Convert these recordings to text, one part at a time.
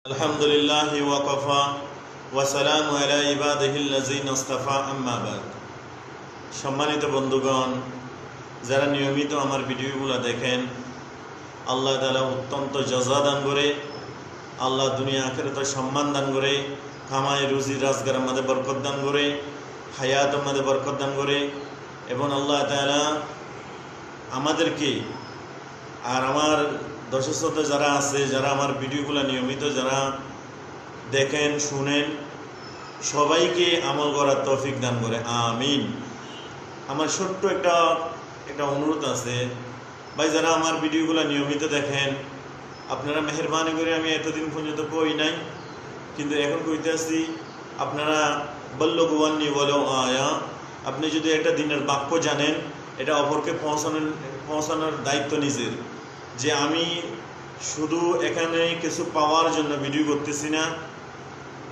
الحمد لله وكفى وسلام على عباده الذين اصطفى اما بعد সম্মানিত বন্ধুগণ যারা নিয়মিত আমার ভিডিওগুলো দেখেন আল্লাহ তালা অত্যন্ত জজা দান করে আল্লাহ দুনিয়া আখেরাতে সম্মান দান করে কামাই রুজি রাজগার আমাদের বরকত দান করে হায়াত আমাদের বরকত দান করে এবং আল্লাহ তালা আমাদেরকে আর আমার দর্শক যারা আছে, যারা আমার ভিডিওগুলো নিয়মিত যারা দেখেন, শুনেন, সবাইকে আমল করার তৌফিক দান করে। আমিন। আমার ছোট্ট একটা একটা অনুরোধ আছে। ভাই, যারা আমার ভিডিওগুলো নিয়মিত দেখেন, আপনারা মেহরবানি করে আমি এতদিন পর্যন্ত কই নাই, কিন্তু এখন কইতে আসছি আপনারা বল্ল গুয়ান্নি বলো আয়া, আপনি যদি একটা দিনের বাক্য জানেন, এটা অপরকে পৌঁছানোর পৌঁছানোর দায়িত্ব নিজের। যে আমি শুধু এখানে কিছু পাওয়ার জন্য ভিডিও করতেছি না।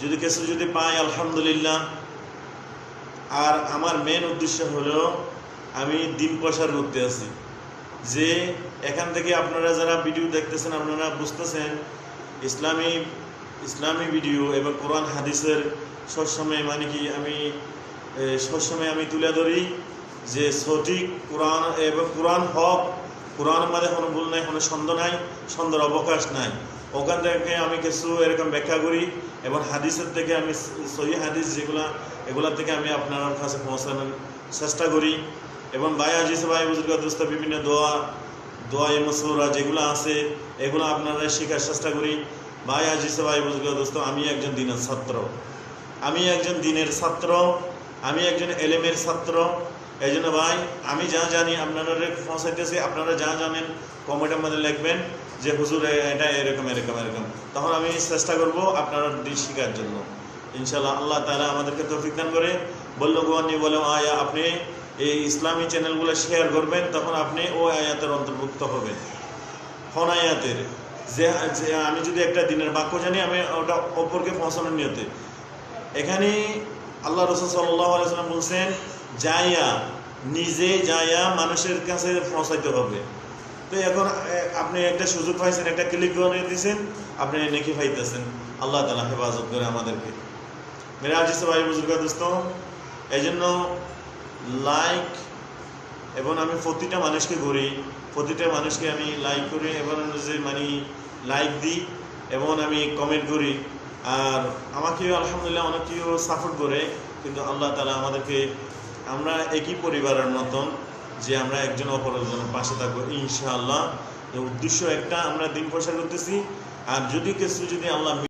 যদি কিছু যদি পাই, আলহামদুলিল্লাহ। আর আমার মেন উদ্দেশ্য হলো, আমি দিন প্রসার করতে আছি। যে এখান থেকে আপনারা যারা ভিডিও দেখতেছেন, আপনারা বুঝতেছেন, ইসলামী ইসলামী ভিডিও এবং কোরআন, হাদিসের সবসময় মানে কি আমি সবসময় আমি তুলে ধরি যে সঠিক কোরআন এবং কোরআন হক কোরআন মধ্যে কোনো ভুল নাই, কোনো ছন্দ নাই, ছন্দের অবকাশ নাই। ওখান থেকে আমি কিছু এরকম ব্যাখ্যা করি এবং হাদিসের থেকে আমি সহি হাদিস যেগুলা, এগুলা থেকে আমি আপনার কাছে পৌঁছানোর চেষ্টা করি। এবং ভাই আজিজ ভাই বুজুর্গ দোস্ত, বিভিন্ন দোয়া দোয়া এ মসৌরা যেগুলো আছে, এগুলো আপনারা শেখার চেষ্টা করি। ভাই আজিজ ভাই বুজুর্গ দোস্ত, আমি একজন দিনের ছাত্র। আমি একজন দিনের ছাত্র, আমি একজন এলেমের ছাত্র। এই জন্য ভাই, আমি যা জানি আপনারা পৌঁছাইতেছি আপনারা যা জানেন কমেন্টের মধ্যে লিখবেন যে, হুজুর এটা এরকম এরকম এরকম। তখন আমি চেষ্টা করব আপনারা শেখার জন্য। ইনশাল্লাহ আল্লাহ তালা আমাদেরকে তৌফিক দান করে। বলল গোয়ানি বলে, আয়া, আপনি এই ইসলামী চ্যানেলগুলো শেয়ার করবেন, তখন আপনি ও আয়াতের অন্তর্ভুক্ত হবেন। ফোন আয়াতের? যে আমি যদি একটা দিনের বাক্য জানি, আমি ওটা অপরকে পৌঁছানোর নিয়তে। এখানে আল্লাহ রসুল সাল্লাহ আলাইসাল্লাম বলছেন যাইয়া, নিজে যাইয়া মানুষের কাছে পৌঁছাইতে হবে। তো এখন আপনি একটা সুযোগ পাইছেন, একটা ক্লিক করে দিয়েছেন আপনি নেকি পাইতেছেন। আল্লাহ তালা হেফাজত করে আমাদেরকে। মেরে আজিজ ভাই বুজুর্গ দোস্ত এই জন্য লাইক এবং আমি প্রতিটা মানুষকে করি, প্রতিটা মানুষকে আমি লাইক করি, এবং যে মানে লাইক দিই, এবং আমি কমেন্ট করি। আর আমাকেও আলহামদুলিল্লাহ অনেকেও সাপোর্ট করে, কিন্তু আল্লাহ তালা আমাদেরকে আমরা একই পরিবারের মতন যে আমরা একজন অপরজনের পাশে থাকব, ইনশাআল্লাহ। উদ্দেশ্য একটা, আমরা দিন প্রসার করতেছি। আর যদি কিছু, যদি আল্লাহ